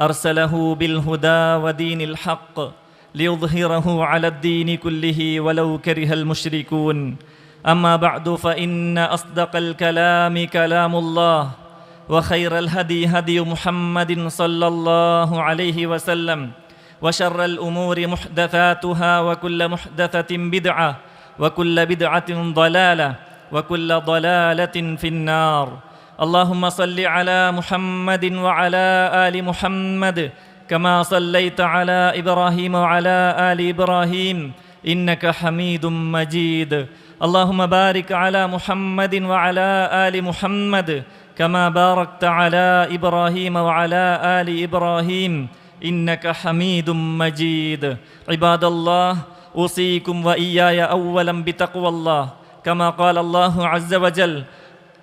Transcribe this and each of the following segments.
أرسله بالهدى ودين الحق ليظهره على الدين كله ولو كره المشركون. أما بعد فإن أصدق الكلام كلام الله وخير الهدي هدي محمد صلى الله عليه وسلم وشر الأمور محدثاتها وكل محدثة بدعة وكل بدعة ضلالة وكل ضلالة في النار. اللهم صل على محمد وعلى آل محمد كما صليت على إبراهيم وعلى آل إبراهيم إنك حميد مجيد. اللهم بارك على محمد وعلى آل محمد كما باركت على إبراهيم وعلى آل إبراهيم إنك حميد مجيد. عباد الله أوصيكم وإياي اولا بتقوى الله. كما قال الله عز وجل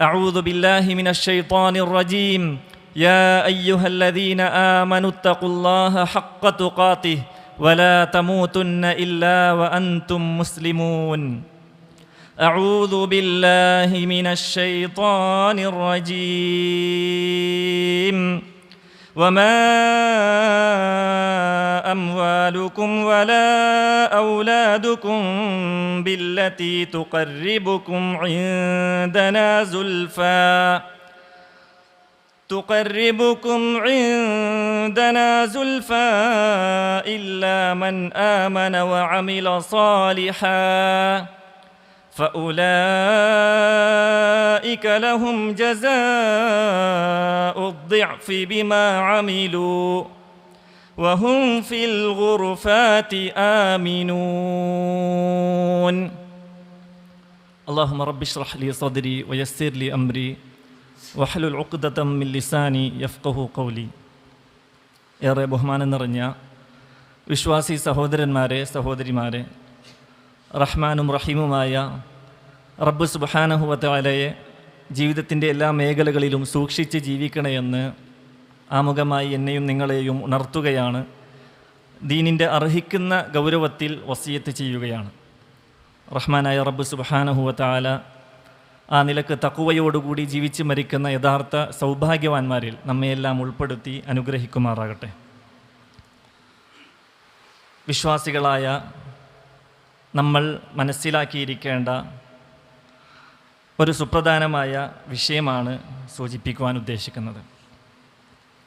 أعوذ بالله من الشيطان الرجيم. يا أيها الذين آمنوا اتقوا الله حق تقاته ولا تموتن إلا وأنتم مسلمون. أعوذ بالله من الشيطان الرجيم. وما أموالكم ولا أولادكم بالتي تقربكم عندنا زلفى. تقربكم عندنا زلفى إلا من آمن وعمل صالحاً. فأولئك لهم جزاء الضعف بما عملوا. وهم في الغرفات آمنون اللهم رب اشرح لي صدري ويسر لي أمري واحلل عقدة من لساني يفقه قولي ഏറെ ബഹുമാനം നിറഞ്ഞ വിശ്വാസി സഹോദരന്മാരെ സഹോദരിമാരെ റഹ്മാനും റഹീമുമായ റബ്ബ് സുബാനഹുവലയെ ജീവിതത്തിൻ്റെ എല്ലാ മേഖലകളിലും സൂക്ഷിച്ച് ജീവിക്കണമെന്ന് ആമുഖമായി എന്നെയും നിങ്ങളെയും ഉണർത്തുകയാണ്. ദീനിന്റെ അർഹിക്കുന്ന ഗൗരവത്തിൽ വസീയത്ത് ചെയ്യുകയാണ്. റഹ്മാനായ റബ്ബ് സുബാനഹുവത്താല ആ നിലയ്ക്ക് തക്കുവയോടുകൂടി ജീവിച്ച് മരിക്കുന്ന യഥാർത്ഥ സൗഭാഗ്യവാന്മാരിൽ നമ്മയെല്ലാം ഉൾപ്പെടുത്തി അനുഗ്രഹിക്കുമാറാകട്ടെ. വിശ്വാസികളായ നമ്മൾ മനസ്സിലാക്കിയിരിക്കേണ്ട ഒരു സുപ്രധാനമായ വിഷയമാണ് സൂചിപ്പിക്കുവാൻ ഉദ്ദേശിക്കുന്നത്.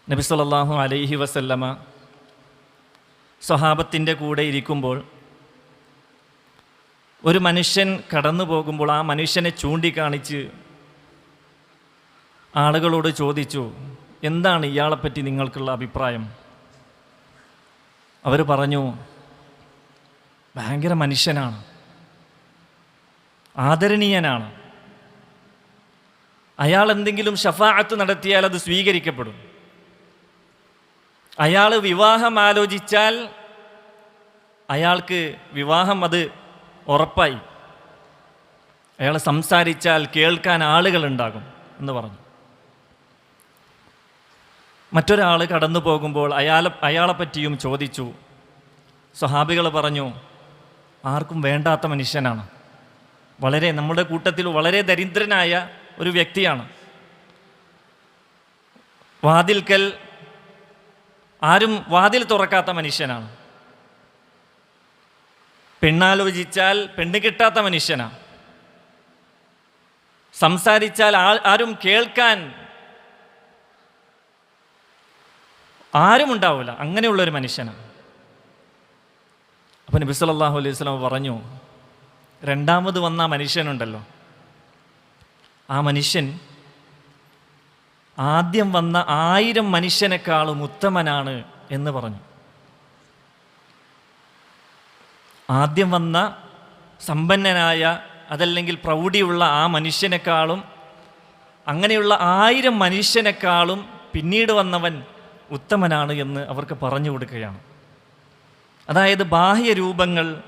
നബി സല്ലല്ലാഹു അലൈഹി വസല്ലമ സ്വഹാബത്തിന്റെ കൂടെ ഇരിക്കുമ്പോൾ ഒരു മനുഷ്യൻ കടന്നു പോകുമ്പോൾ ആ മനുഷ്യനെ ചൂണ്ടിക്കാണിച്ച് ആളുകളോട് ചോദിച്ചു എന്താണ് ഇയാളെപ്പറ്റി നിങ്ങൾക്കുള്ള അഭിപ്രായം? അവർ പറഞ്ഞു ഭയങ്കര മനുഷ്യനാണ് ആദരണീയനാണ്. അയാൾ എന്തെങ്കിലും ഷഫാഅത്ത് നടത്തിയാൽ അത് സ്വീകരിക്കപ്പെടും. അയാൾ വിവാഹം ആലോചിച്ചാൽ അയാൾക്ക് വിവാഹം അത് ഉറപ്പായി. അയാൾ സംസാരിച്ചാൽ കേൾക്കാൻ ആളുകളുണ്ടാകും എന്ന് പറഞ്ഞു. മറ്റൊരാൾ കടന്നു പോകുമ്പോൾ അയാളെ അയാളെ പറ്റിയും ചോദിച്ചു. സ്വഹാബികൾ പറഞ്ഞു ആർക്കും വേണ്ടാത്ത മനുഷ്യനാണ്. വളരെ നമ്മുടെ കൂട്ടത്തിൽ വളരെ ദരിദ്രനായ ഒരു വ്യക്തിയാണ്. വാതിൽക്കൽ ആരും വാതിൽ തുറക്കാത്ത മനുഷ്യനാണ്. പെണ്ണാലോചിച്ചാൽ പെണ്ണ് കിട്ടാത്ത മനുഷ്യനാണ്. സംസാരിച്ചാൽ ആരും കേൾക്കാൻ ആരും ഉണ്ടാവില്ല അങ്ങനെയുള്ളൊരു മനുഷ്യനാണ്. അപ്പം നബി സല്ലല്ലാഹു അലൈഹി വസല്ലം പറഞ്ഞു രണ്ടാമത് വന്ന ആ മനുഷ്യനുണ്ടല്ലോ. ആ മനുഷ്യൻ ആദ്യം വന്ന ആയിരം മനുഷ്യനേക്കാളും ഉത്തമനാണ് എന്ന് പറഞ്ഞു. ആദ്യം വന്ന സമ്പന്നനായ അതല്ലെങ്കിൽ പ്രൗഢിയുള്ള ആ മനുഷ്യനേക്കാളും അങ്ങനെയുള്ള ആയിരം മനുഷ്യനേക്കാളും പിന്നീട് വന്നവൻ ഉത്തമനാണ് എന്ന് അവർക്ക് പറഞ്ഞു കൊടുക്കുകയാണ്. അതായത് ബാഹ്യ രൂപങ്ങൾ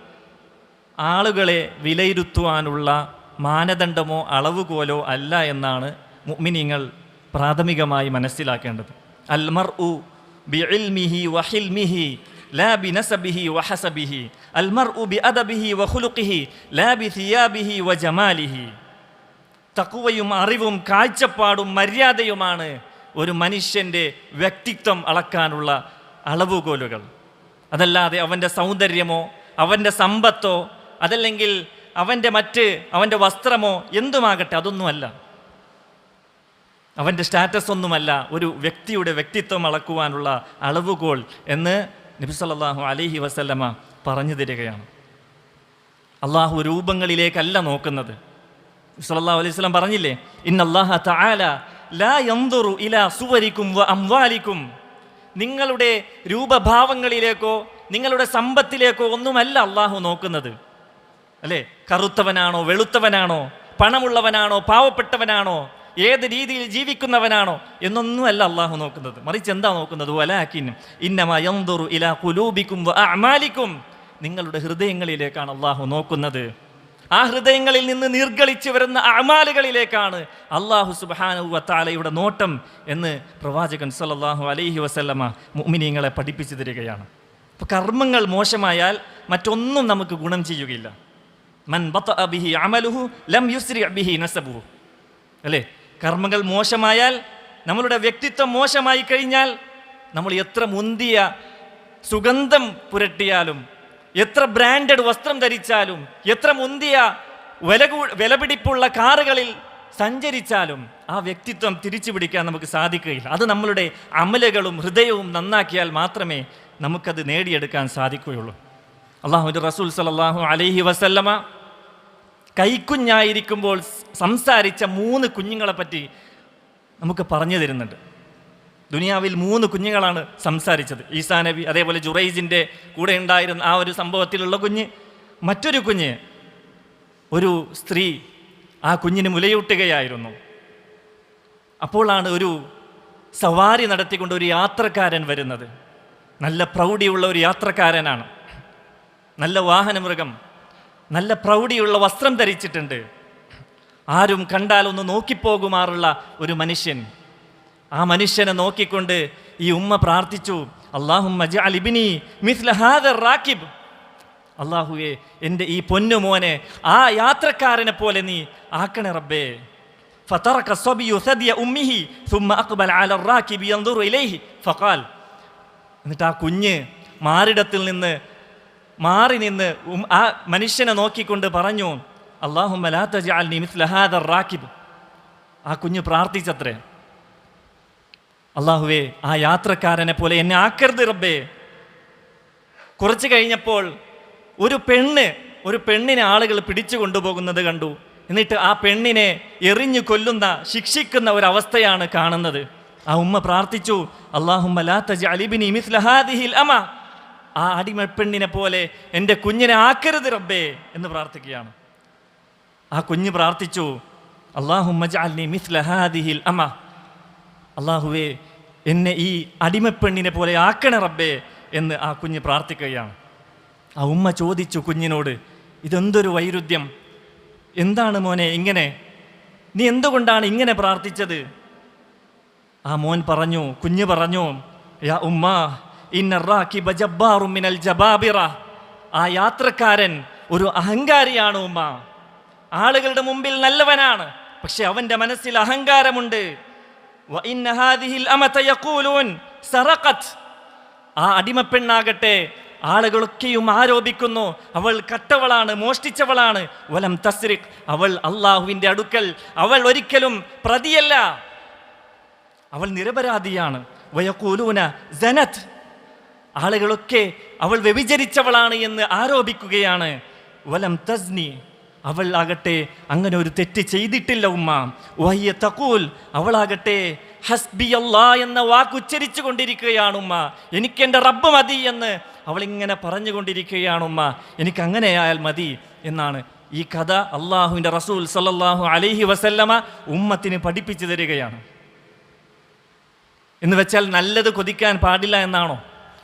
ആളുകളെ വിലയിരുത്തുവാനുള്ള മാനദണ്ഡമോ അളവുകോലോ അല്ല എന്നാണ് മുഅ്മിനീങ്ങൾ പ്രാഥമികമായി മനസ്സിലാക്കേണ്ടത്. അൽമർ ഉ ബിഇൽമിഹി വഹിൽമിഹി ലാ ബിനസബിഹി വഹസബിഹി. അൽമർ ഉ ബി അദബിഹി വഖുലുഖിഹി ലാ ബി സിയാബിഹി ജമാലിഹി തക്കുവയും അറിവും കാഴ്ചപ്പാടും മര്യാദയുമാണ് ഒരു മനുഷ്യന്റെ വ്യക്തിത്വം അളക്കാനുള്ള അളവുകോലുകൾ. അതല്ലാതെ അവന്റെ സൗന്ദര്യമോ അവന്റെ സമ്പത്തോ അതല്ലെങ്കിൽ അവന്റെ മറ്റ് അവന്റെ വസ്ത്രമോ എന്തുമാകട്ടെ അതൊന്നുമല്ല. അവന്റെ സ്റ്റാറ്റസ് ഒന്നുമല്ല ഒരു വ്യക്തിയുടെ വ്യക്തിത്വം അളക്കുവാനുള്ള അളവുകോൾ എന്ന് നബി സല്ലല്ലാഹു അലൈഹി വസല്ലമ പറഞ്ഞു തരികയാണ്. അള്ളാഹു രൂപങ്ങളിലേക്കല്ല നോക്കുന്നത്. സല്ലല്ലാഹു അലൈഹി വസല്ലം പറഞ്ഞില്ലേ ഇന്നല്ലാഹ തആല ലാ യൻദുറു ഇലാ സുവരിക്കും വ അംവാലിക്കും. നിങ്ങളുടെ രൂപഭാവങ്ങളിലേക്കോ നിങ്ങളുടെ സമ്പത്തിലേക്കോ ഒന്നുമല്ല അള്ളാഹു നോക്കുന്നത്. അല്ലേ? കറുത്തവനാണോ വെളുത്തവനാണോ പണമുള്ളവനാണോ പാവപ്പെട്ടവനാണോ ഏത് രീതിയിൽ ജീവിക്കുന്നവനാണോ എന്നൊന്നുമല്ല അള്ളാഹു നോക്കുന്നത്. മറിച്ച് എന്താ നോക്കുന്നത്? വലാക്കിൻ ഇന്നമ നിങ്ങളുടെ ഹൃദയങ്ങളിലേക്കാണ് അള്ളാഹു നോക്കുന്നത്. ആ ഹൃദയങ്ങളിൽ നിന്ന് നിർഗളിച്ചു വരുന്ന അമാലുകളിലേക്കാണ് അള്ളാഹു സുബാനു വത്താലയുടെ നോട്ടം എന്ന് പ്രവാചകൻ സല്ലല്ലാഹു അലൈഹി വസല്ലമ മുഅ്മിനീങ്ങളെ പഠിപ്പിച്ചു തരികയാണ്. അപ്പോൾ കർമ്മങ്ങൾ മോശമായാൽ മറ്റൊന്നും നമുക്ക് ഗുണം ചെയ്യുകയില്ല. മൻ ബത്ത് ബിഹി അമലുഹു ലം യുസ്രി ബിഹി നസബുഹു. അല്ലേ? കർമ്മങ്ങൾ മോശമായാൽ നമ്മളുടെ വ്യക്തിത്വം മോശമായി കഴിഞ്ഞാൽ നമ്മൾ എത്ര മുന്തിയ സുഗന്ധം പുരട്ടിയാലും എത്ര ബ്രാൻഡഡ് വസ്ത്രം ധരിച്ചാലും എത്ര മുന്തിയ വില വിലപിടിപ്പുള്ള കാറുകളിൽ സഞ്ചരിച്ചാലും ആ വ്യക്തിത്വം തിരിച്ചു പിടിക്കാൻ നമുക്ക് സാധിക്കുകയില്ല. അത് നമ്മളുടെ അമലുകളും ഹൃദയവും നന്നാക്കിയാൽ മാത്രമേ നമുക്കത് നേടിയെടുക്കാൻ സാധിക്കുകയുള്ളൂ. അള്ളാഹു റസൂൽ സല്ലല്ലാഹു അലഹി വസല്ലമ കൈക്കുഞ്ഞായിരിക്കുമ്പോൾ സംസാരിച്ച മൂന്ന് കുഞ്ഞുങ്ങളെ പറ്റി നമുക്ക് പറഞ്ഞു തരുന്നുണ്ട്. ദുനിയാവിൽ മൂന്ന് കുഞ്ഞുങ്ങളാണ് സംസാരിച്ചത്. ഈസാ നബി അതേപോലെ ജുറൈജിന്റെ കൂടെ ഉണ്ടായിരുന്ന ആ ഒരു സംഭവത്തിലുള്ള കുഞ്ഞ് മറ്റൊരു കുഞ്ഞ് ഒരു സ്ത്രീ ആ കുഞ്ഞിന് മുലയൂട്ടുകയായിരുന്നു. അപ്പോഴാണ് ഒരു സവാരി നടത്തിക്കൊണ്ട് ഒരു യാത്രക്കാരൻ വരുന്നത്. നല്ല പ്രൗഢിയുള്ള ഒരു യാത്രക്കാരനാണ്. നല്ല വാഹനമൃഗം നല്ല പ്രൗഢിയുള്ള വസ്ത്രം ധരിച്ചിട്ടുണ്ട് ആരും കണ്ടാൽ ഒന്ന് നോക്കിപ്പോകുമാറുള്ള ഒരു മനുഷ്യൻ ആ മനുഷ്യനെ നോക്കിക്കൊണ്ട് ഈ ഉമ്മ പ്രാർത്ഥിച്ചു അള്ളാഹുമ്മ ജഅൽ ഇബ്നി മിസ്ല ഹാദർ റാക്കിബ് അള്ളാഹുവെ എൻ്റെ ഈ പൊന്നു മോനെ ആ യാത്രക്കാരനെ പോലെ നീ ആക്കണേ റബ്ബേ فترك الصبي ثدي أمه ثم أقبل على الراكب ينظر إليه فقال എന്നിട്ട് ആ കുഞ്ഞ് മാറിടത്തിൽ നിന്ന് മാറി നിന്ന് ആ മനുഷ്യനെ നോക്കിക്കൊണ്ട് പറഞ്ഞു അള്ളാഹു ലാ തജഅൽനി മിസ്ല ഹാദർ റാക്കിബ്. ആ കുഞ്ഞ് പ്രാർത്ഥിച്ചത്രേ. അള്ളാഹുവേ ആ യാത്രക്കാരനെ പോലെ എന്നെ ആക്കരുത് റബ്ബേ. കുറച്ച് കഴിഞ്ഞപ്പോൾ ഒരു പെണ്ണ് ഒരു പെണ്ണിനെ ആളുകൾ പിടിച്ചു കൊണ്ടുപോകുന്നത് കണ്ടു. എന്നിട്ട് ആ പെണ്ണിനെ എറിഞ്ഞു കൊല്ലുന്ന ശിക്ഷിക്കുന്ന ഒരവസ്ഥയാണ് കാണുന്നത്. ആ ഉമ്മ പ്രാർത്ഥിച്ചു അള്ളാഹു ലാ തജഅലിബ്നി മിസ്ല ഹാദിഹിൽ അമ. ആ അടിമപ്പെണ്ണിനെ പോലെ എന്റെ കുഞ്ഞിനെ ആക്കരുത് റബ്ബേ എന്ന് പ്രാർത്ഥിക്കുകയാണ്. ആ കുഞ്ഞ് പ്രാർത്ഥിച്ചു അള്ളാഹുമ്മ ജഅൽനി മിസ്ല ഹാദിഹിൽ അമ. അള്ളാഹുവേ എന്നെ ഈ അടിമപ്പെണ്ണിനെ പോലെ ആക്കണേ റബ്ബേ എന്ന് ആ കുഞ്ഞ് പ്രാർത്ഥിക്കുകയാണ്. ആ ഉമ്മ ചോദിച്ചു കുഞ്ഞിനോട് ഇതെന്തൊരു വൈരുദ്ധ്യം? എന്താണ് മോനെ ഇങ്ങനെ? നീ എന്തുകൊണ്ടാണ് ഇങ്ങനെ പ്രാർത്ഥിച്ചത്? ആ മോൻ പറഞ്ഞു കുഞ്ഞ് പറഞ്ഞു യാ ഉമ്മ മിനൽ ജബാബിറ. ആ യാത്രക്കാരൻ ഒരു അഹങ്കാരിയാണ് ഉമ്മ. ആളുകളുടെ മുമ്പിൽ നല്ലവനാണ് പക്ഷെ അവന്റെ മനസ്സിൽ അഹങ്കാരമുണ്ട്. ആ അടിമപ്പെണ്ണാകട്ടെ ആളുകളൊക്കെയും ആരോപിക്കുന്നു അവൾ കട്ടവളാണ് മോഷ്ടിച്ചവളാണ്. വലം തസ്രിഖ് അവൾ അള്ളാഹുവിന്റെ അടുക്കൽ അവൾ ഒരിക്കലും പ്രതിയല്ല. അവൾ നിരപരാധിയാണ്. വയക്കൂലൂന ജനത് ആളുകളൊക്കെ അവൾ വ്യഭിചരിച്ചവളാണ് എന്ന് ആരോപിക്കുകയാണ്. വലം തസ്നി അവൾ ആകട്ടെ അങ്ങനെ ഒരു തെറ്റ് ചെയ്തിട്ടില്ല ഉമ്മ. വയ്യ തക്കൂൽ അവളാകട്ടെ ഹസ്ബി അല്ലാ എന്ന വാക്കുച്ചരിച്ചു കൊണ്ടിരിക്കുകയാണ് ഉമ്മ. എനിക്ക് എന്റെ റബ്ബ് മതി എന്ന് അവളിങ്ങനെ പറഞ്ഞുകൊണ്ടിരിക്കുകയാണ് ഉമ്മ. എനിക്ക് അങ്ങനെയായാൽ മതി എന്നാണ് ഈ കഥ അള്ളാഹുവിന്റെ റസൂൽ സല്ലാഹു അലൈഹി വസല്ലമ ഉമ്മത്തിന് പഠിപ്പിച്ചു തരികയാണ്. എന്ന് വെച്ചാൽ നല്ലത് കൊതിക്കാൻ പാടില്ല എന്നാണോ?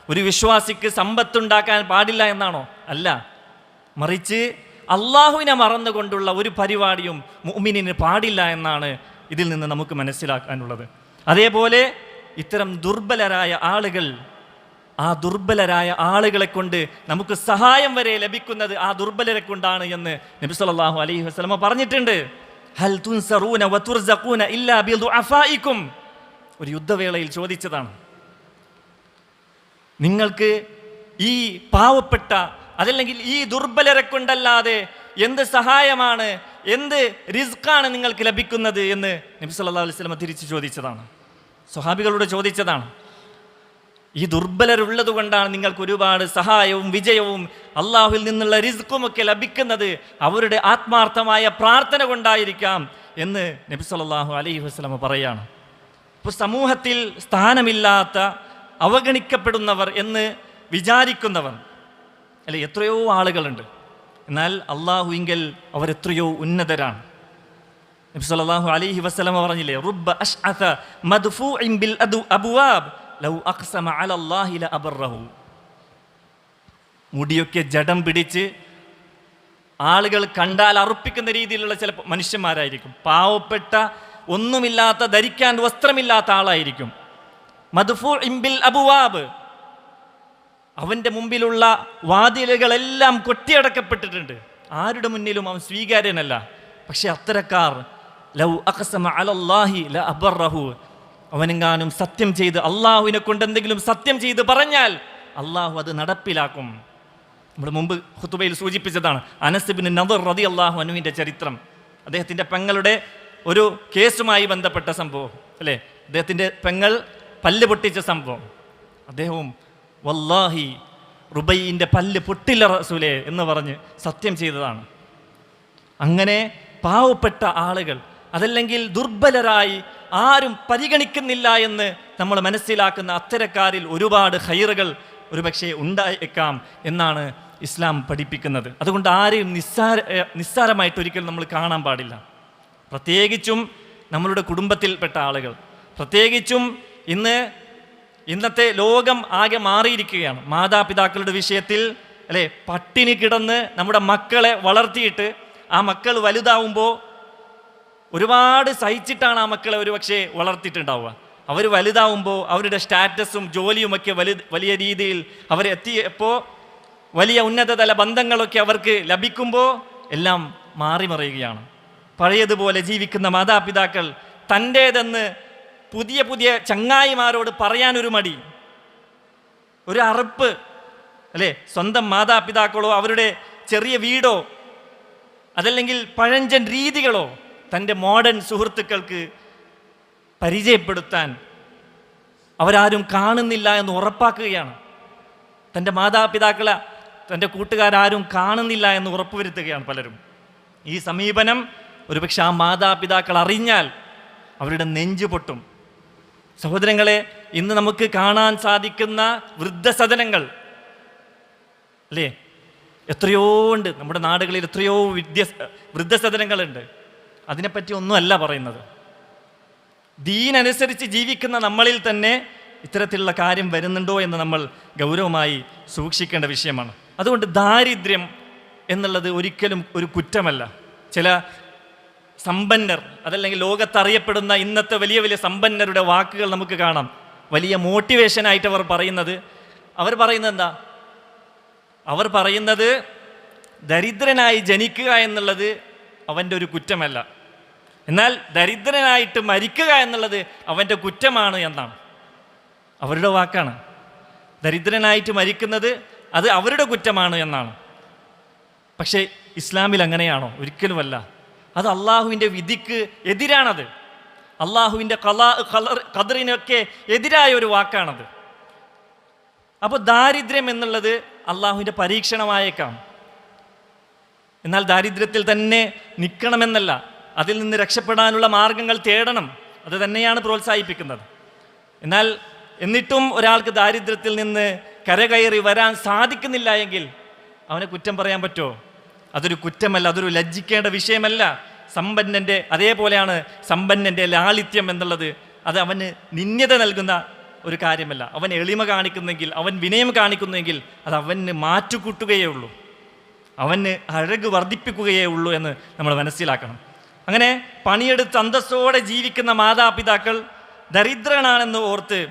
ഒരു വിശ്വാസിക്ക് സമ്പത്തുണ്ടാക്കാൻ പാടില്ല എന്നാണോ? അല്ല. മറിച്ച് അള്ളാഹുവിനെ മറന്നുകൊണ്ടുള്ള ഒരു പരിപാടിയും മുഅ്മിനിന് പാടില്ല എന്നാണ് ഇതിൽ നിന്ന് നമുക്ക് മനസ്സിലാക്കാനുള്ളത്. അതേപോലെ ഇത്തരം ദുർബലരായ ആളുകൾ ആ ദുർബലരായ ആളുകളെ കൊണ്ട് നമുക്ക് സഹായം വരെ ലഭിക്കുന്നത് ആ ദുർബലരെ കൊണ്ടാണ് എന്ന് നബി സല്ലല്ലാഹു അലൈഹി വസല്ലമ പറഞ്ഞിട്ടുണ്ട്. ഹൽ ഇല്ലാ ഒരു യുദ്ധവേളയിൽ ചോദിച്ചതാണ്. നിങ്ങൾക്ക് ഈ പാവപ്പെട്ട അതല്ലെങ്കിൽ ഈ ദുർബലരെ കൊണ്ടല്ലാതെ എന്ത് സഹായമാണ് എന്ത് റിസ്ക്കാണ് നിങ്ങൾക്ക് ലഭിക്കുന്നത് എന്ന് നബി സല്ലല്ലാഹു അലൈഹി സ്വലമ തിരിച്ചു ചോദിച്ചതാണ്. സ്വഹാബികളോട് ചോദിച്ചതാണ്. ഈ ദുർബലരുള്ളത് കൊണ്ടാണ് നിങ്ങൾക്ക് ഒരുപാട് സഹായവും വിജയവും അള്ളാഹുവിൽ നിന്നുള്ള റിസ്ക്കുമൊക്കെ ലഭിക്കുന്നത് അവരുടെ ആത്മാർത്ഥമായ പ്രാർത്ഥന കൊണ്ടായിരിക്കാം എന്ന് നബി സല്ലല്ലാഹു അലൈഹി വസ്ലമ പറയാണ്. ഇപ്പോൾ സമൂഹത്തിൽ സ്ഥാനമില്ലാത്ത അവഗണിക്കപ്പെടുന്നവർ എന്ന് വിചാരിക്കുന്നവർ അല്ലെ എത്രയോ ആളുകളുണ്ട്. എന്നാൽ അള്ളാഹുവിങ്കൽ അവരെത്രയോ ഉന്നതരാണ്. നബി സല്ലല്ലാഹു അലൈഹി വസല്ലമ പറഞ്ഞില്ലേ റുബ്ബ അശ്അത മദ്ഫൂഇൻ ബിൽ ലൗ അലല്ലാഹി ലഅബറഹു മുടിയൊക്കെ ജഡം പിടിച്ച് ആളുകൾ കണ്ടാൽ അർപ്പിക്കുന്ന രീതിയിലുള്ള ചില മനുഷ്യന്മാരായിരിക്കും. പാവപ്പെട്ട ഒന്നുമില്ലാത്ത ധരിക്കാൻ വസ്ത്രമില്ലാത്ത ആളായിരിക്കും. മദ്ഫൂ ഇംബിൽ അബുവാബ്. അവന്റെ മുമ്പിലുള്ള വാതിലുകളെല്ലാം കൊട്ടിയടക്കപ്പെട്ടിട്ടുണ്ട്. ആരുടെ മുന്നിലും അവൻ സ്വീകാര്യനല്ല. പക്ഷെ അത്തരക്കാർ ലൗ അഖസമ അലല്ലാഹി ല അബറഹു അവനെങ്ങാനും സത്യം ചെയ്ത് അള്ളാഹുവിനെ കൊണ്ട് എന്തെങ്കിലും സത്യം ചെയ്ത് പറഞ്ഞാൽ അള്ളാഹു അത് നടപ്പിലാക്കും. നമ്മൾ മുമ്പ് ഹുത്തുബയിൽ സൂചിപ്പിച്ചതാണ് അനസിബിന് നദർ റതി അള്ളാഹു അനുവിന്റെ ചരിത്രം. അദ്ദേഹത്തിന്റെ പെങ്ങളുടെ ഒരു കേസുമായി ബന്ധപ്പെട്ട സംഭവം അല്ലേ? അദ്ദേഹത്തിന്റെ പെങ്ങൾ പല്ല് പൊട്ടിച്ച സംഭവം. അദ്ദേഹവും വല്ലാഹി റുബൈന്റെ പല്ല് പൊട്ടില്ല റസൂലെ എന്ന് പറഞ്ഞ് സത്യം ചെയ്തതാണ്. അങ്ങനെ പാവപ്പെട്ട ആളുകൾ അതല്ലെങ്കിൽ ദുർബലരായി ആരും പരിഗണിക്കുന്നില്ല എന്ന് നമ്മൾ മനസ്സിലാക്കുന്ന അത്തരക്കാരിൽ ഒരുപാട് ഹൈറുകൾ ഒരുപക്ഷെ ഉണ്ടായേക്കാം എന്നാണ് ഇസ്ലാം പഠിപ്പിക്കുന്നത്. അതുകൊണ്ട് ആരെയും നിസ്സാര നിസ്സാരമായിട്ട് ഒരിക്കലും നമ്മൾ കാണാൻ പാടില്ല. പ്രത്യേകിച്ചും നമ്മളുടെ കുടുംബത്തിൽപ്പെട്ട ആളുകൾ പ്രത്യേകിച്ചും ഇന്ന് ഇന്നത്തെ ലോകം ആകെ മാറിയിരിക്കുകയാണ്. മാതാപിതാക്കളുടെ വിഷയത്തിൽ അല്ലെ പട്ടിണി കിടന്ന് നമ്മുടെ മക്കളെ വളർത്തിയിട്ട് ആ മക്കൾ വലുതാവുമ്പോൾ ഒരുപാട് സഹിച്ചിട്ടാണ് ആ മക്കളെ ഒരു പക്ഷേ വളർത്തിയിട്ടുണ്ടാവുക. അവർ വലുതാവുമ്പോൾ അവരുടെ സ്റ്റാറ്റസും ജോലിയുമൊക്കെ വലു വലിയ രീതിയിൽ അവരെത്തിയപ്പോൾ വലിയ ഉന്നതതല ബന്ധങ്ങളൊക്കെ അവർക്ക് ലഭിക്കുമ്പോൾ എല്ലാം മാറി മറിയുകയാണ് പഴയതുപോലെ ജീവിക്കുന്ന മാതാപിതാക്കൾ തന്റേതെന്ന് പുതിയ പുതിയ ചങ്ങായിമാരോട് പറയാനൊരു മടി. ഒരു അറപ്പ്. അല്ലേ? സ്വന്തം മാതാപിതാക്കളോ അവരുടെ ചെറിയ വീടോ അതല്ലെങ്കിൽ പഴഞ്ചൻ രീതികളോ തന്റെ മോഡേൺ സുഹൃത്തുക്കൾക്ക് പരിചയപ്പെടുത്താൻ അവരാരും കാണുന്നില്ല എന്ന് ഉറപ്പാക്കുകയാണ്. തന്റെ മാതാപിതാക്കളെ തന്റെ കൂട്ടുകാരാരും കാണുന്നില്ല എന്ന് ഉറപ്പുവരുത്തുകയാണ് പലരും. ഈ സമീപനം ഒരുപക്ഷെ ആ മാതാപിതാക്കൾ അറിഞ്ഞാൽ അവരുടെ നെഞ്ചു പൊട്ടും. സഹോദരങ്ങളെ ഇന്ന് നമുക്ക് കാണാൻ സാധിക്കുന്ന വൃദ്ധസദനങ്ങൾ. അല്ലേ? എത്രയോ ഉണ്ട്. നമ്മുടെ നാടുകളിൽ എത്രയോ വിദ്യ വൃദ്ധസദനങ്ങളുണ്ട്. അതിനെപ്പറ്റി ഒന്നുമല്ല പറയുന്നത്. ദീനനുസരിച്ച് ജീവിക്കുന്ന നമ്മളിൽ തന്നെ ഇത്തരത്തിലുള്ള കാര്യം വരുന്നുണ്ടോ എന്ന് നമ്മൾ ഗൗരവമായി സൂക്ഷിക്കേണ്ട വിഷയമാണ്. അതുകൊണ്ട് ദാരിദ്ര്യം എന്നുള്ളത് ഒരിക്കലും ഒരു കുറ്റമല്ല. ചില സമ്പന്നർ അതല്ലെങ്കിൽ ലോകത്തറിയപ്പെടുന്ന ഇന്നത്തെ വലിയ വലിയ സമ്പന്നരുടെ വാക്കുകൾ നമുക്ക് കാണാം. വലിയ മോട്ടിവേഷനായിട്ട് അവർ പറയുന്നത് അവർ പറയുന്നത് എന്താ? അവർ പറയുന്നത് ദരിദ്രനായി ജനിക്കുക എന്നുള്ളത് അവന്റെ ഒരു കുറ്റമല്ല. എന്നാൽ ദരിദ്രനായിട്ട് മരിക്കുക എന്നുള്ളത് അവന്റെ കുറ്റമാണ് എന്നാണ്. അവരുടെ വാക്കാണ്. ദരിദ്രനായിട്ട് മരിക്കുന്നത് അത് അവരുടെ കുറ്റമാണ് എന്നാണ്. പക്ഷേ ഇസ്ലാമിൽ അങ്ങനെയാണോ? ഒരിക്കലുമല്ല. അത് അള്ളാഹുവിന്റെ വിധിക്ക് എതിരാണത്. അള്ളാഹുവിന്റെ കലാ കളർ കദറിനൊക്കെ എതിരായ ഒരു വാക്കാണത്. അപ്പോൾ ദാരിദ്ര്യം എന്നുള്ളത് അള്ളാഹുവിന്റെ പരീക്ഷണമായേക്കാം. എന്നാൽ ദാരിദ്ര്യത്തിൽ തന്നെ നിൽക്കണമെന്നല്ല. അതിൽ നിന്ന് രക്ഷപ്പെടാനുള്ള മാർഗങ്ങൾ തേടണം. അത് തന്നെയാണ് പ്രോത്സാഹിപ്പിക്കുന്നത്. എന്നാൽ എന്നിട്ടും ഒരാൾക്ക് ദാരിദ്ര്യത്തിൽ നിന്ന് കരകയറി വരാൻ സാധിക്കുന്നില്ല എങ്കിൽ അവനെ കുറ്റം പറയാൻ പറ്റുമോ? അതൊരു കുറ്റമല്ല അതൊരു ലജ്ജിക്കേണ്ട വിഷയമല്ല. സമ്പന്നന്റെ അതേപോലെയാണ് സമ്പന്നന്റെ ലാളിത്യം എന്നുള്ളത്. അത് അവന് നിന്യത നൽകുന്ന ഒരു കാര്യമല്ല. അവൻ എളിമ കാണിക്കുന്നെങ്കിൽ അവൻ വിനയം കാണിക്കുന്നെങ്കിൽ അത് അവന് മാറ്റുകൂട്ടുകയേ ഉള്ളൂ. അവന് അഴക് വർദ്ധിപ്പിക്കുകയേ ഉള്ളൂ എന്ന് നമ്മൾ മനസ്സിലാക്കണം. അങ്ങനെ പണിയെടുത്ത് അന്തസ്സോടെ ജീവിക്കുന്ന മാതാപിതാക്കൾ ദരിദ്രനാണെന്ന് ഓർത്ത്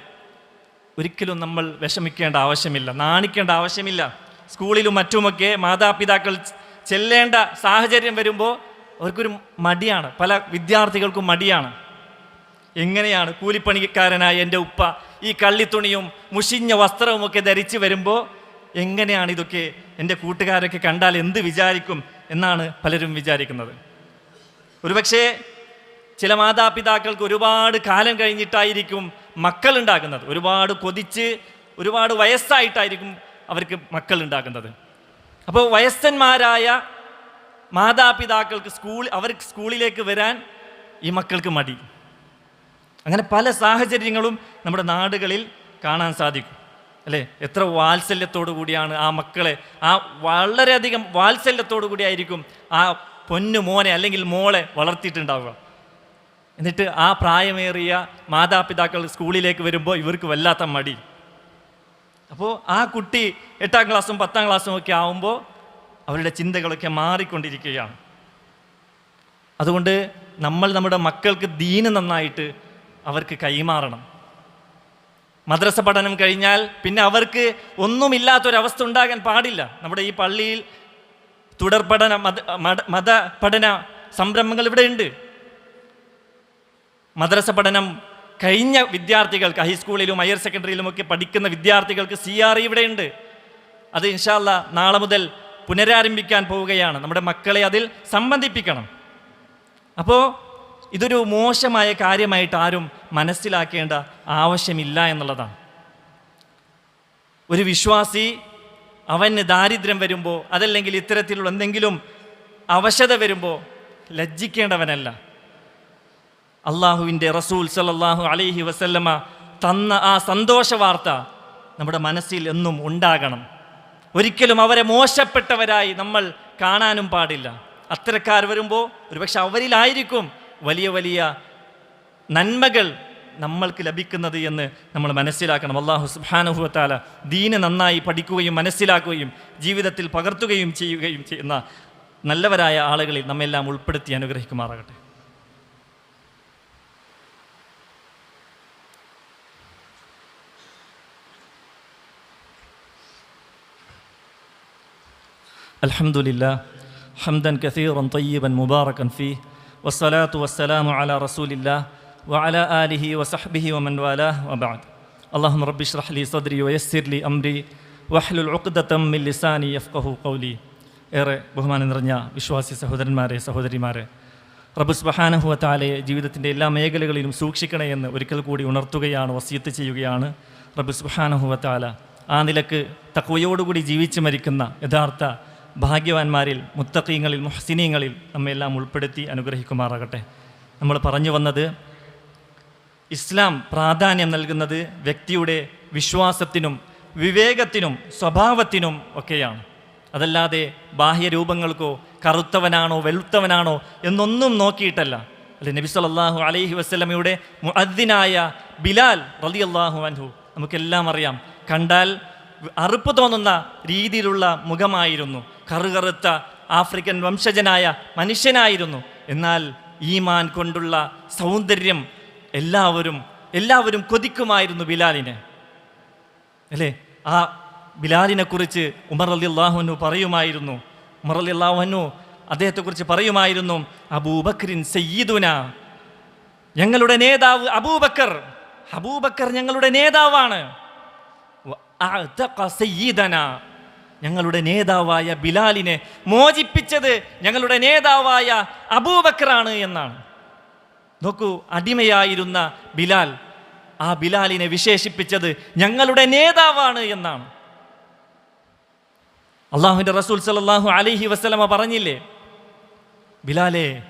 ഒരിക്കലും നമ്മൾ വിഷമിക്കേണ്ട ആവശ്യമില്ല നാണിക്കേണ്ട ആവശ്യമില്ല. സ്കൂളിലും മറ്റുമൊക്കെ മാതാപിതാക്കൾ ചെല്ലേണ്ട സാഹചര്യം വരുമ്പോൾ അവർക്കൊരു മടിയാണ്. പല വിദ്യാർത്ഥികൾക്കും മടിയാണ്. എങ്ങനെയാണ് കൂലിപ്പണിക്കാരനായ എന്റെ ഉപ്പ ഈ കള്ളിത്തുണിയും മുഷിഞ്ഞ വസ്ത്രവുമൊക്കെ ധരിച്ച് വരുമ്പോൾ എങ്ങനെയാണ് ഇതൊക്കെ എന്റെ കൂട്ടുകാരൊക്കെ കണ്ടാൽ എന്ത് വിചാരിക്കും എന്നാണ് പലരും വിചാരിക്കുന്നത്. ഒരുപക്ഷേ ചില മാതാപിതാക്കൾക്ക് ഒരുപാട് കാലം കഴിഞ്ഞിട്ടായിരിക്കും മക്കൾ ഉണ്ടാക്കുന്നത് ഒരുപാട് കൊതിച്ച് ഒരുപാട് വയസ്സായിട്ടായിരിക്കും അവർക്ക് മക്കൾ ഉണ്ടാകുന്നത് അപ്പോൾ വയസ്സന്മാരായ മാതാപിതാക്കൾക്ക് സ്കൂൾ അവർക്ക് സ്കൂളിലേക്ക് വരാൻ ഈ മക്കൾക്ക് മടി. അങ്ങനെ പല സാഹചര്യങ്ങളും നമ്മുടെ നാടുകളിൽ കാണാൻ സാധിക്കും. അല്ലേ? എത്ര വാത്സല്യത്തോടു കൂടിയാണ് ആ മക്കളെ ആ വളരെയധികം വാത്സല്യത്തോടു കൂടിയായിരിക്കും ആ പൊന്നു മോനെ അല്ലെങ്കിൽ മോളെ വളർത്തിയിട്ടുണ്ടാവുക. എന്നിട്ട് ആ പ്രായമേറിയ മാതാപിതാക്കൾ സ്കൂളിലേക്ക് വരുമ്പോൾ ഇവർക്ക് വല്ലാത്ത മടി. അപ്പോൾ ആ കുട്ടി എട്ടാം ക്ലാസ്സും പത്താം ക്ലാസ്സും ഒക്കെ ആവുമ്പോൾ അവരുടെ ചിന്തകളൊക്കെ മാറിക്കൊണ്ടിരിക്കുകയാണ്. അതുകൊണ്ട് നമ്മൾ നമ്മുടെ മക്കൾക്ക് ദീന് നന്നായിട്ട് അവർക്ക് കൈമാറണം. മദ്രസ പഠനം കഴിഞ്ഞാൽ പിന്നെ അവർക്ക് ഒന്നുമില്ലാത്തൊരവസ്ഥ ഉണ്ടാകാൻ പാടില്ല. നമ്മുടെ ഈ പള്ളിയിൽ തുടർ പഠന മത മത- പഠന സംരംഭങ്ങൾ ഇവിടെ ഉണ്ട് മദ്രസ പഠനം കഴിഞ്ഞ വിദ്യാർത്ഥികൾക്ക് ഹൈസ്കൂളിലും ഹയർ സെക്കൻഡറിയിലും ഒക്കെ പഠിക്കുന്ന വിദ്യാർത്ഥികൾക്ക് സി ആർ ഇവിടെ ഉണ്ട്. അത് ഇൻഷാല്ല നാളെ മുതൽ പുനരാരംഭിക്കാൻ പോവുകയാണ്. നമ്മുടെ മക്കളെ അതിൽ സംബന്ധിപ്പിക്കണം. അപ്പോൾ ഇതൊരു മോശമായ കാര്യമായിട്ട് ആരും മനസ്സിലാക്കേണ്ട ആവശ്യമില്ല എന്നുള്ളതാണ്. ഒരു വിശ്വാസി അവന് ദാരിദ്ര്യം വരുമ്പോൾ അതല്ലെങ്കിൽ ഇത്തരത്തിലുള്ള എന്തെങ്കിലും അവശത വരുമ്പോൾ ലജ്ജിക്കേണ്ടവനല്ല. അള്ളാഹുവിന്റെ റസൂൽ സലല്ലാഹു അലൈഹി വസല്ലമ തന്ന ആ സന്തോഷ വാർത്ത നമ്മുടെ മനസ്സിൽ എന്നും ഉണ്ടാകണം. ഒരിക്കലും അവരെ മോശപ്പെട്ടവരായി നമ്മൾ കാണാനും പാടില്ല. അത്തരക്കാർ വരുമ്പോൾ ഒരുപക്ഷെ അവരിലായിരിക്കും വലിയ വലിയ നന്മകൾ നമ്മൾക്ക് ലഭിക്കുന്നത് എന്ന് നമ്മൾ മനസ്സിലാക്കണം. അള്ളാഹു സുബാനുഭവത്താല ദീന് നന്നായി പഠിക്കുകയും മനസ്സിലാക്കുകയും ജീവിതത്തിൽ പകർത്തുകയും ചെയ്യുകയും ചെയ്യുന്ന നല്ലവരായ ആളുകളിൽ നമ്മെല്ലാം ഉൾപ്പെടുത്തി അനുഗ്രഹിക്കുമാറാകട്ടെ. الحمد لله حمدا كثيرا طيبا مباركا فيه والصلاة والسلام على رسول الله وعلى آله وصحبه ومن والاه وبعد اللهم رب اشرح لي صدري ويسر لي أمري واحلل عقدة من لساني يفقه قولي ഏറെ ബഹുമാനം നിറഞ്ഞ വിശ്വാസി സഹോദരന്മാരെ സഹോദരിമാരെ റബ്ബ് സുബ്ഹാനഹു താലയെ ജീവിതത്തിൻ്റെ എല്ലാ മേഖലകളിലും സൂക്ഷിക്കണേ എന്ന് ഒരിക്കൽ കൂടി ഉണർത്തുകയാണ് വസീത്ത് ചെയ്യുകയാണ് റബ്ബ് സുബ്ഹാനഹു താല ആ നിലക്ക് തക്വയോടുകൂടി ജീവിച്ച് മരിക്കുന്ന യഥാർത്ഥ ഭാഗ്യവാന്മാരിൽ മുത്തക്കീങ്ങളിൽ മുഹസിനീങ്ങളിൽ നമ്മെല്ലാം ഉൾപ്പെടുത്തി അനുഗ്രഹിക്കുമാറാകട്ടെ. നമ്മൾ പറഞ്ഞു വന്നത് ഇസ്ലാം പ്രാധാന്യം നൽകുന്നത് വ്യക്തിയുടെ വിശ്വാസത്തിനും വിവേകത്തിനും സ്വഭാവത്തിനും ഒക്കെയാണ്. അതല്ലാതെ ബാഹ്യരൂപങ്ങൾക്കോ കറുത്തവനാണോ വെളുത്തവനാണോ എന്നൊന്നും നോക്കിയിട്ടല്ല. അല്ലെ നബി സല്ലല്ലാഹു അലൈഹി വസ്ലമയുടെ മുഅദ്ദിനായ ബിലാൽ റളിയല്ലാഹു അൻഹു നമുക്കെല്ലാം അറിയാം. കണ്ടാൽ അറുപ്പ് തോന്നുന്ന രീതിയിലുള്ള മുഖമായിരുന്നു. കറുകറുത്ത ആഫ്രിക്കൻ വംശജനായ മനുഷ്യനായിരുന്നു. എന്നാൽ ഈമാൻ കൊണ്ടുള്ള സൗന്ദര്യം എല്ലാവരും എല്ലാവരും കൊതിക്കുമായിരുന്നു ബിലാലിനെ. അല്ലേ? ആ ബിലാലിനെ കുറിച്ച് ഉമർ അലി അള്ളാഹുനു പറയുമായിരുന്നു. ഉമർ അലി അള്ളാഹുനു അദ്ദേഹത്തെക്കുറിച്ച് പറയുമായിരുന്നു അബൂബക്രിൻ സയ്യിദുന. ഞങ്ങളുടെ നേതാവ് അബൂബക്കർ. അബൂബക്കർ ഞങ്ങളുടെ നേതാവാണ്. ഞങ്ങളുടെ നേതാവായ ബിലാലിനെ മോചിപ്പിച്ചത് ഞങ്ങളുടെ നേതാവായ അബൂബക്കറാണ് എന്നാണ്. നോക്കൂ അടിമയായിരുന്ന ബിലാൽ. ആ ബിലാലിനെ വിശേഷിപ്പിച്ചത് ഞങ്ങളുടെ നേതാവാണ് എന്നാണ്. അള്ളാഹുവിന്റെ റസൂൽ സലാഹു അലൈഹി വസ്ലമ പറഞ്ഞില്ലേ? ബിലാലെ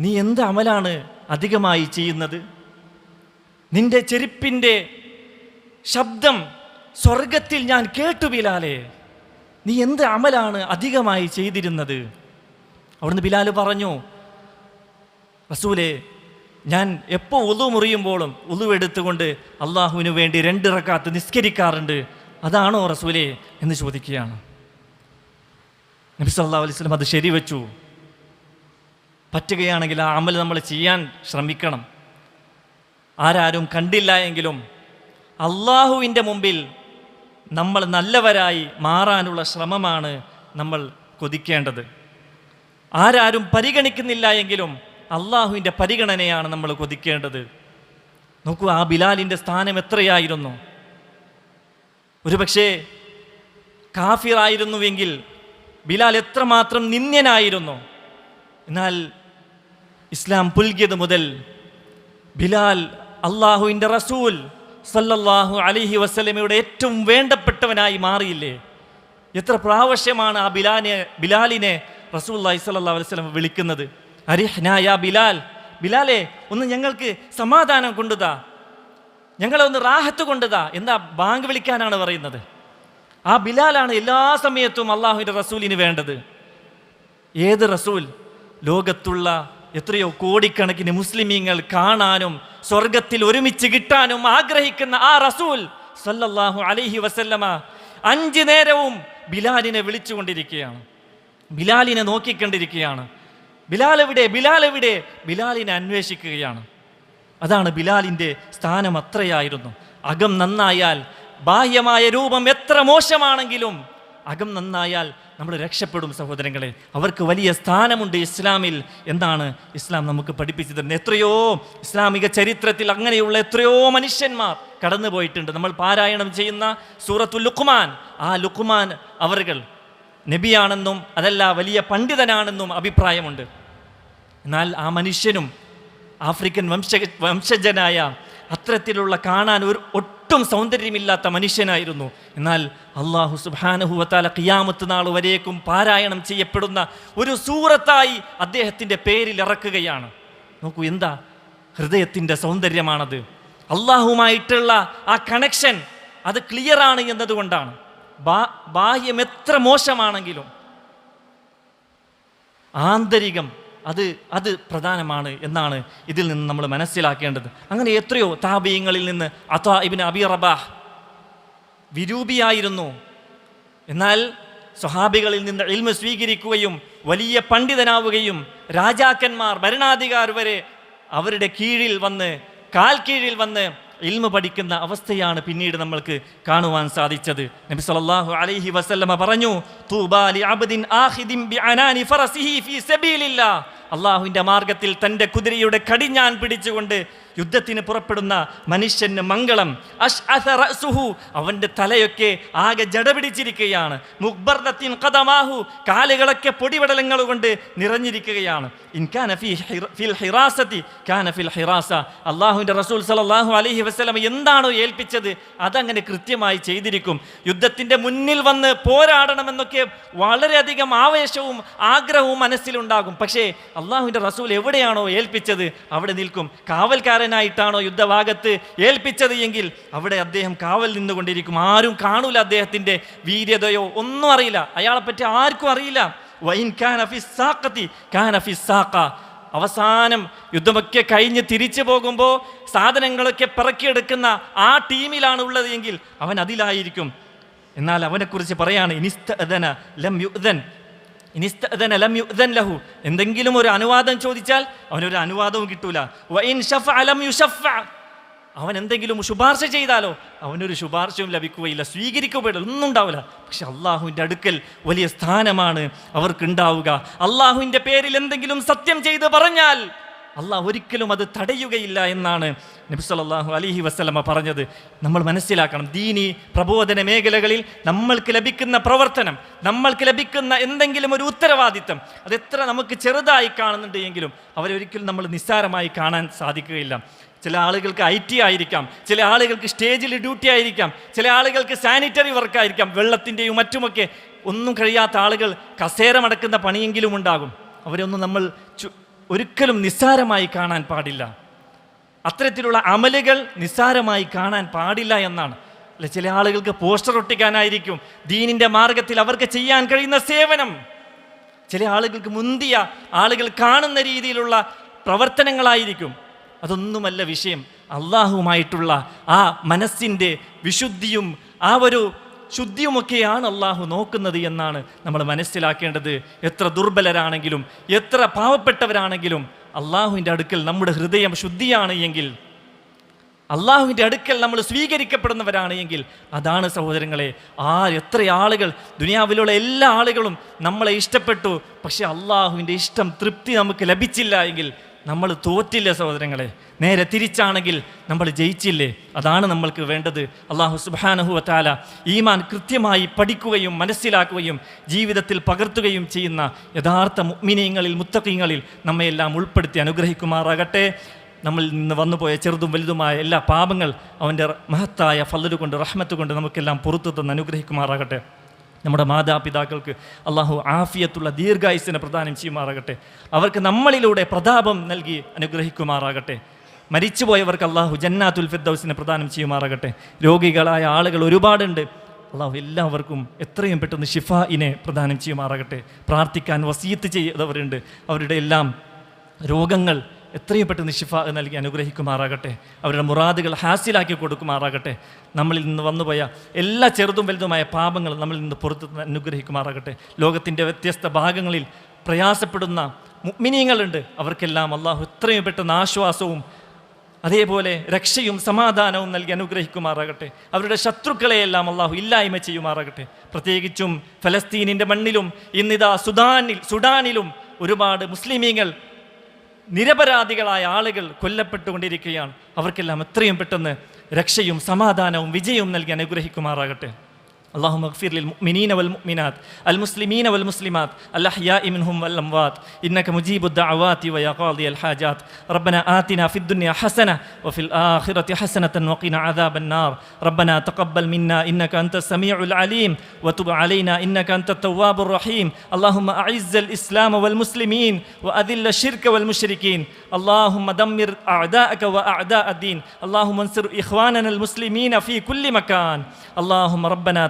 നീ എന്ത് അമലാണ് അധികമായി ചെയ്യുന്നത്? നിന്റെ ചെരുപ്പിന്റെ ശബ്ദം സ്വർഗത്തിൽ ഞാൻ കേട്ടു ബിലാലെ നീ എന്ത് അമലാണ് അധികമായി ചെയ്തിരുന്നത്? അവിടുന്ന് ബിലാൽ പറഞ്ഞു റസൂലെ ഞാൻ എപ്പോൾ ഉളു മുറിയുമ്പോഴും ഉളു എടുത്തുകൊണ്ട് അള്ളാഹുവിന് വേണ്ടി രണ്ട് റക്കാത്ത് നിസ്കരിക്കാറുണ്ട്. അതാണോ റസൂലെ? എന്ന് ചോദിക്കുകയാണ്. നബി സല്ലാ വസല്ലം അത് ശരിവെച്ചു. പറ്റുകയാണെങ്കിൽ ആ അമൽ നമ്മൾ ചെയ്യാൻ ശ്രമിക്കണം. ആരാരും കണ്ടില്ല എങ്കിലും അള്ളാഹുവിന്റെ മുമ്പിൽ നമ്മൾ നല്ലവരായി മാറാനുള്ള ശ്രമമാണ് നമ്മൾ കൊതിക്കേണ്ടത്. ആരാരും പരിഗണിക്കുന്നില്ല എങ്കിലും അള്ളാഹുവിന്റെ പരിഗണനയാണ് നമ്മൾ കൊതിക്കേണ്ടത്. നോക്കൂ ആ ബിലാലിന്റെ സ്ഥാനം എത്രയായിരുന്നു? ഒരുപക്ഷേ കാഫിറായിരുന്നുവെങ്കിൽ ബിലാൽ എത്രമാത്രം നിന്ദ്യനായിരുന്നു? എന്നാൽ ഇസ്ലാം പുൽകിയത് മുതൽ ബിലാൽ അള്ളാഹുവിന്റെ റസൂൽ സല്ലല്ലാഹു അലിഹി വസ്ലമയുടെ ഏറ്റവും വേണ്ടപ്പെട്ടവനായി മാറിയില്ലേ? എത്ര പ്രാവശ്യമാണ് ആ ബിലാലിനെ റസൂൽ അലൈഹി സ്വല്ലാ വസ്ലം വിളിക്കുന്നത് അരിഹ്നായ ബിലാൽ. ബിലാലെ ഒന്ന് ഞങ്ങൾക്ക് സമാധാനം കൊണ്ടുതാ. ഞങ്ങളെ ഒന്ന് റാഹത്ത് കൊണ്ടുതാ. എന്താ ബാങ്ക് വിളിക്കാനാണ് പറയുന്നത്? ആ ബിലാലാണ് എല്ലാ സമയത്തും അള്ളാഹുവിന്റെ റസൂലിന് വേണ്ടത്. ഏത് റസൂൽ? ലോകത്തുള്ള എത്രയോ കോടിക്കണക്കിന് മുസ്ലിമീങ്ങൾ കാണാനും സ്വർഗത്തിൽ ഒരുമിച്ച് കിട്ടാനും ആഗ്രഹിക്കുന്ന ആ റസൂൽ സല്ലല്ലാഹു അലൈഹി വസല്ലമ അഞ്ച് നേരവും ബിലാലിനെ വിളിച്ചുകൊണ്ടിരിക്കുകയാണ്. ബിലാലിനെ നോക്കിക്കണ്ടിരിക്കുകയാണ്. ബിലാൽ എവിടെ? ബിലാൽ എവിടെ? ബിലാലിനെ അന്വേഷിക്കുകയാണ്. അതാണ് ബിലാലിന്റെ സ്ഥാനം അത്രയായിരുന്നു. അകം നന്നായാൽ ബാഹ്യമായ രൂപം എത്ര മോശമാണെങ്കിലും അകം നന്നായാൽ നമ്മൾ രക്ഷപ്പെടും സഹോദരങ്ങളെ. അവർക്ക് വലിയ സ്ഥാനമുണ്ട് ഇസ്ലാമിൽ. എന്താണ് ഇസ്ലാം നമുക്ക് പഠിപ്പിച്ചു തരുന്നത്? എത്രയോ ഇസ്ലാമിക ചരിത്രത്തിൽ അങ്ങനെയുള്ള എത്രയോ മനുഷ്യന്മാർ കടന്നു പോയിട്ടുണ്ട്. നമ്മൾ പാരായണം ചെയ്യുന്ന സൂറത്തു ലുക്കുമാൻ ആ ലുക്കുമാൻ അവറുകൾ നബിയാണെന്നും അതല്ല വലിയ പണ്ഡിതനാണെന്നും അഭിപ്രായമുണ്ട്. എന്നാൽ ആ മനുഷ്യനും ആഫ്രിക്കൻ വംശ വംശജനായ അത്തരത്തിലുള്ള കാണാൻ ഒരു ഒട്ടും സൗന്ദര്യമില്ലാത്ത മനുഷ്യനായിരുന്നു. എന്നാൽ അള്ളാഹു സുബാനഹുവത്താല കിയാമത്ത് നാൾ വരേക്കും പാരായണം ചെയ്യപ്പെടുന്ന ഒരു സൂറത്തായി അദ്ദേഹത്തിന്റെ പേരിൽ ഇറക്കുകയാണ്. നോക്കൂ എന്താ? ഹൃദയത്തിന്റെ സൗന്ദര്യമാണത്. അള്ളാഹുമായിട്ടുള്ള ആ കണക്ഷൻ അത് ക്ലിയറാണ് എന്നതുകൊണ്ടാണ്. ബാ ബാഹ്യം എത്ര മോശമാണെങ്കിലും ആന്തരികം അത് അത് പ്രധാനമാണ് എന്നാണ് ഇതിൽ നിന്ന് നമ്മൾ മനസ്സിലാക്കേണ്ടത്. അങ്ങനെ എത്രയോ താപീയങ്ങളിൽ നിന്ന് അഥവാ ഇബിൻ അബി റബാഹ് വിരൂപിയായിരുന്നു. എന്നാൽ സ്വഹാബികളിൽ നിന്ന് ഇൽമ സ്വീകരിക്കുകയും വലിയ പണ്ഡിതനാവുകയും രാജാക്കന്മാർ ഭരണാധികാർ വരെ അവരുടെ കീഴിൽ വന്ന് കാൽ കീഴിൽ വന്ന് ഇൽമ പഠിക്കുന്ന അവസ്ഥയാണ് പിന്നീട് നമ്മൾക്ക് കാണുവാൻ സാധിച്ചത്. നബി സല്ലല്ലാഹു അലൈഹി വസല്ലമ പറഞ്ഞു തൂബാലി അബ്ദിൻ ആഖിദിൻ ബിഅനാനി ഫറസിഹി ഫീ സബീലില്ലാ. അള്ളാഹുവിന്റെ മാർഗത്തിൽ തന്റെ കുതിരയുടെ കടിഞ്ഞാൻ പിടിച്ചുകൊണ്ട് യുദ്ധത്തിന് പുറപ്പെടുന്ന മനുഷ്യന് മംഗളം. അഷ് റഅ്സുഹു. അവന്റെ തലയൊക്കെ ആകെ ജടപിടിച്ചിരിക്കുകയാണ്. മുഖ്ബർദത്തിൻ കഥമാഹു കാലുകളൊക്കെ പൊടിപടലങ്ങൾ കൊണ്ട് നിറഞ്ഞിരിക്കുകയാണ്. ഇൻകാന ഫിൽ കാന ഫിൽ ഹിറാസ. അള്ളാഹുവിന്റെ റസൂൽ സലാഹു അലഹി വസല്ലം എന്താണോ ഏൽപ്പിച്ചത് അതങ്ങനെ കൃത്യമായി ചെയ്തിരിക്കും. യുദ്ധത്തിന്റെ മുന്നിൽ വന്ന് പോരാടണമെന്നൊക്കെ വളരെയധികം ആവേശവും ആഗ്രഹവും മനസ്സിലുണ്ടാകും. പക്ഷേ അള്ളാഹുവിന്റെ റസൂൽ എവിടെയാണോ ഏൽപ്പിച്ചത് അവിടെ നിൽക്കും. കാവൽക്കാരനായിട്ടാണോ യുദ്ധഭാഗത്ത് ഏൽപ്പിച്ചത് എങ്കിൽ അവിടെ അദ്ദേഹം കാവൽ നിന്നുകൊണ്ടിരിക്കും. ആരും കാണൂല അദ്ദേഹത്തിന്റെ വീര്യതയോ ഒന്നും അറിയില്ല. അയാളെപ്പറ്റി ആർക്കും അറിയില്ല. വൈൻ ഖാൻ ഫി ഖാൻ കാന ഫി സാഖ. അവസാനം യുദ്ധമൊക്കെ കഴിഞ്ഞ് തിരിച്ചു പോകുമ്പോൾ സാധനങ്ങളൊക്കെ പിറക്കിയെടുക്കുന്ന ആ ടീമിലാണ് ഉള്ളത് എങ്കിൽ അവൻ അതിലായിരിക്കും. എന്നാൽ അവനെക്കുറിച്ച് പറയാണ് ഇനിസ്തന ലം യുദൻ. ലഹു. എന്തെങ്കിലും ഒരു അനുവാദം ചോദിച്ചാൽ അവനൊരു അനുവാദവും കിട്ടൂല. അവൻ എന്തെങ്കിലും ശുപാർശ ചെയ്താലോ അവനൊരു ശുപാർശയും ലഭിക്കുകയില്ല സ്വീകരിക്കപ്പെടില്ല ഒന്നും ഉണ്ടാവില്ല. പക്ഷെ അള്ളാഹുവിന്റെ അടുക്കൽ വലിയ സ്ഥാനമാണ് അവർക്കുണ്ടാവുക. അള്ളാഹുവിന്റെ പേരിൽ എന്തെങ്കിലും സത്യം ചെയ്ത് പറഞ്ഞാൽ അള്ളാഹ് ഒരിക്കലും അത് തടയുകയില്ല എന്നാണ് നബി സല്ലല്ലാഹു അലൈഹി വസല്ലമ പറഞ്ഞത്. നമ്മൾ മനസ്സിലാക്കണം ദീനി പ്രബോധന മേഖലകളിൽ നമ്മൾക്ക് ലഭിക്കുന്ന പ്രവർത്തനം നമ്മൾക്ക് ലഭിക്കുന്ന എന്തെങ്കിലും ഒരു ഉത്തരവാദിത്തം അത് എത്ര നമുക്ക് ചെറുതായി കാണുന്നുണ്ട് എങ്കിലും അവരൊരിക്കലും നമ്മൾ നിസ്സാരമായി കാണാൻ സാധിക്കുകയില്ല. ചില ആളുകൾക്ക് ഐ ടി ആയിരിക്കാം ചില ആളുകൾക്ക് സ്റ്റേജിൽ ഡ്യൂട്ടി ആയിരിക്കാം ചില ആളുകൾക്ക് സാനിറ്ററി വർക്കായിരിക്കാം വെള്ളത്തിന്റെയും മറ്റുമൊക്കെ ഒന്നും കഴിയാത്ത ആളുകൾ കസേര മടക്കുന്ന പണിയെങ്കിലും ഉണ്ടാകും. അവരൊന്നും നമ്മൾ ഒരിക്കലും നിസ്സാരമായി കാണാൻ പാടില്ല. അത്തരത്തിലുള്ള അമലുകൾ നിസ്സാരമായി കാണാൻ പാടില്ല എന്നാണ്. അല്ലെ ചില ആളുകൾക്ക് പോസ്റ്റർ ഒട്ടിക്കാനായിരിക്കും ദീനിന്റെ മാർഗത്തിൽ അവർക്ക് ചെയ്യാൻ കഴിയുന്ന സേവനം. ചില ആളുകൾക്ക് മുന്തിയ ആളുകൾ കാണുന്ന രീതിയിലുള്ള പ്രവർത്തനങ്ങളായിരിക്കും. അതൊന്നുമല്ല വിഷയം. അള്ളാഹുവുമായിട്ടുള്ള ആ മനസ്സിന്റെ വിശുദ്ധിയും ആ ഒരു ശുദ്ധിയുമൊക്കെയാണ് അള്ളാഹു നോക്കുന്നത് എന്നാണ് നമ്മൾ മനസ്സിലാക്കേണ്ടത്. എത്ര ദുർബലരാണെങ്കിലും എത്ര പാവപ്പെട്ടവരാണെങ്കിലും അള്ളാഹുവിന്റെ അടുക്കൽ നമ്മുടെ ഹൃദയം ശുദ്ധിയാണ് എങ്കിൽ അള്ളാഹുവിന്റെ അടുക്കൽ നമ്മൾ സ്വീകരിക്കപ്പെടുന്നവരാണ് എങ്കിൽ അതാണ് സഹോദരങ്ങളെ ആ എത്ര ആളുകൾ ദുനിയാവിലുള്ള എല്ലാ ആളുകളും നമ്മളെ ഇഷ്ടപ്പെട്ടു പക്ഷെ അള്ളാഹുവിന്റെ ഇഷ്ടം തൃപ്തി നമുക്ക് ലഭിച്ചില്ല എങ്കിൽ നമ്മൾ തോറ്റില്ല സഹോദരങ്ങളെ? നേരെ തിരിച്ചാണെങ്കിൽ നമ്മൾ ജയിച്ചില്ലേ? അതാണ് നമ്മൾക്ക് വേണ്ടത്. അള്ളാഹു സുബാനഹു വത്താല ഈമാൻ കൃത്യമായി പഠിക്കുകയും മനസ്സിലാക്കുകയും ജീവിതത്തിൽ പകർത്തുകയും ചെയ്യുന്ന യഥാർത്ഥ മുഗ്മിനീങ്ങളിൽ മുത്തക്കിങ്ങളിൽ നമ്മയെല്ലാം ഉൾപ്പെടുത്തി അനുഗ്രഹിക്കുമാറാകട്ടെ. നമ്മളിൽ നിന്ന് വന്നുപോയ ചെറുതും വലുതുമായ എല്ലാ പാപങ്ങൾ അവന്റെ മഹത്തായ ഫല്ലു കൊണ്ട് റഹ്മത്ത് കൊണ്ട് നമുക്കെല്ലാം പുറത്തു തന്ന് അനുഗ്രഹിക്കുമാറാകട്ടെ. നമ്മുടെ മാതാപിതാക്കൾക്ക് അള്ളാഹു ആഫിയത്തുള്ള ദീർഘായുസിനെ പ്രദാനം ചെയ്യുമാറാകട്ടെ. അവർക്ക് നമ്മളിലൂടെ പ്രതാപം നൽകി അനുഗ്രഹിക്കുമാറാകട്ടെ. മരിച്ചുപോയവർക്ക് അള്ളാഹു ജന്നാത്തുൽ ഫിദ്ദൗസിനെ പ്രദാനം ചെയ്യുമാറാകട്ടെ. രോഗികളായ ആളുകൾ ഒരുപാടുണ്ട്. അള്ളാഹു എല്ലാവർക്കും എത്രയും പെട്ടെന്ന് ഷിഫായിനെ പ്രദാനം ചെയ്യുമാറാകട്ടെ. പ്രാർത്ഥിക്കാൻ വസീത്ത് ചെയ്തവരുണ്ട്. അവരുടെ എല്ലാം രോഗങ്ങൾ എത്രയും പെട്ടെന്ന് ഷിഫ നൽകി അനുഗ്രഹിക്കുമാറാകട്ടെ. അവരുടെ മുറാദുകൾ ഹാസിലാക്കി കൊടുക്കുമാറാകട്ടെ. നമ്മളിൽ നിന്ന് വന്നുപോയ എല്ലാ ചെറുതും വലുതുമായ പാപങ്ങൾ നമ്മളിൽ നിന്ന് പുറത്ത് അനുഗ്രഹിക്കുമാറാകട്ടെ. ലോകത്തിന്റെ വ്യത്യസ്ത ഭാഗങ്ങളിൽ പ്രയാസപ്പെടുന്ന മുഗ്മിനീങ്ങളുണ്ട്. അവർക്കെല്ലാം അള്ളാഹു എത്രയും പെട്ടെന്ന് ആശ്വാസവും അതേപോലെ രക്ഷയും സമാധാനവും നൽകി അനുഗ്രഹിക്കുമാറാകട്ടെ. അവരുടെ ശത്രുക്കളെയെല്ലാം അള്ളാഹു ഇല്ലായ്മ ചെയ്യുമാറാകട്ടെ. പ്രത്യേകിച്ചും ഫലസ്തീനിന്റെ മണ്ണിലും ഇന്നിതാ സുഡാനിൽ സുഡാനിലും ഒരുപാട് മുസ്ലിമീങ്ങൾ നിരപരാധികളായ ആളുകൾ കൊല്ലപ്പെട്ടുകൊണ്ടിരിക്കുകയാണ്. അവർക്കെല്ലാം എത്രയും പെട്ടെന്ന് രക്ഷയും സമാധാനവും വിജയവും നൽകി അനുഗ്രഹിക്കുമാറാകട്ടെ. اللهم اغفر للمؤمنين والمؤمنات المسلمين والمسلمات الأحياء منهم والأموات. إنك مجيب الدعوات ويا قاضي الحاجات. ربنا آتنا في الدنيا حسنة وفي الآخرة حسنة وقنا عذاب النار. ربنا تقبل منا إنك أنت السميع العليم وتب علينا إنك أنت التواب الرحيم. اللهم أعز الإسلام والمسلمين وأذل الشرك والمشركين. اللهم دمر أعداءك وأعداء الدين. اللهم انصر إخواننا المسلمين في كل مكان. اللهم ربنا